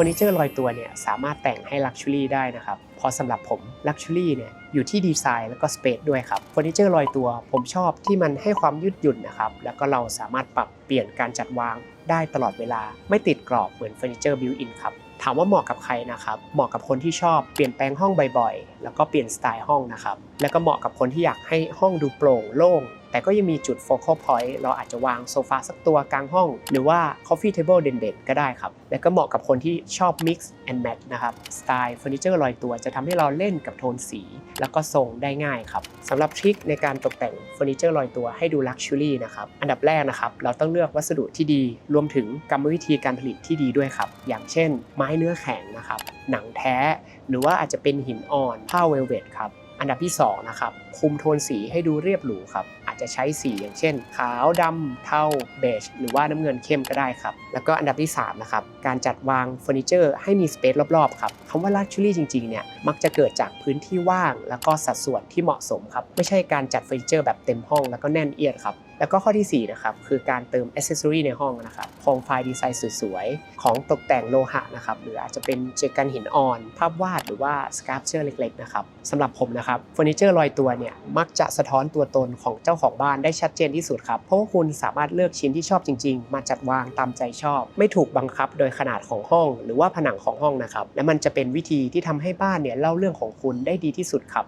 อร์นิเจอร์ลอยตัวเนี่ยสามารถแต่งให้ลักชัวรี่ได้นะครับเพอสำหรับผมลักชัวรี่เนี่ยอยู่ที่ดีไซน์แล้วก็สเปซด้วยครับเฟอร์นิเจอร์ลอยตัว ผมชอบที่มันให้ความยืดหยุ่นนะครับแล้วก็เราสามารถปรับเปลี่ยนการจัดวางได้ตลอดเวลา ไม่ติดกรอบเหมือนเฟอร์นิเจอร์บิวอินครับถามว่าเหมาะกับใครนะครับเหมาะกับคนที่ชอบเปลี่ยนแปลงห้องบ่อยๆ แล้วก็เปลี่ยนสไตล์ห้องนะครับแล้วก็เหมาะกับคนที่อยากให้ห้องดูโปร่งโล่ง แต่ก็ยังมีจุดโฟกัสพอยต์เราอาจจะวางโซฟาสักตัวกลางห้อง หรือว่า coffee table เด่นๆ ก็ได้ครับ แล้วก็เหมาะกับคนที่ชอบ mix and match นะครับ สไตล์เฟอร์นิเจอร์ลอยตัวจะทำให้เราเล่นกับโทนสี แล้วก็ทรงได้ง่ายครับสำหรับทริคในการตกแต่งเฟอร์นิเจอร์ลอยตัวให้ดูลักชัวรี่นะครับ อันดับแรกนะครับ เราต้องเลือกวัสดุที่ดี รวมถึงกรรมวิธีการผลิตที่ดีด้วยครับ อย่างเช่น ไม้เนื้อแข็งนะครับ หนังแท้ หรือว่าอาจจะเป็นหินอ่อนผ้าเวลเวทครับอันดับที่2นะครับคุมโทนสีให้ดูเรียบหรูครับ จจะใช้สีอย่างเช่น ขาวดำเทาเบจหรือว่าน้ำเงินเข้มก็ได้ครับ แล้วก็อันดับที่3นะครับการจัดวางเฟอร์นิเจอร์ให้มีสเปซรอบๆครับคำว่าลักชัวรี่จริงๆเนี่ยมักจะเกิดจากพื้นที่ว่าง แล้วก็สัดส่วนที่เหมาะสมครับไม่ใช่การจัดเฟอร์นิเจอร์แบบเต็มห้องแล้วก็แน่นเอียดครับแล้วก็ข้อที่4นะครับคือการเติมอ c เซสซอรีในห้องนะครับโคมไฟดีไซน์สวยๆ ของตกแต่งโลหะนะครับหรืออาจจะเป็นเจกันหินอ่อน ภาพวาดหรือว่าสครับเชอร์เล็กๆนะครับสำหรับผมนะครับเฟอร์นิเจอร์ลอยตัวเนี่ยมักจะสะท้อนตัวตนของเจ้าของบ้านได้ชัดเจนที่สุดครับ เพราะว่าคุณสามารถเลือกชิ้นที่ชอบจริง ๆ มาจัดวางตามใจชอบ ไม่ถูกบังคับโดยขนาดของห้อง หรือว่าผนังของห้องนะครับและมันจะเป็นวิธีที่ทำให้บ้านเนี่ยเล่าเรื่องของคุณได้ดีที่สุดครับ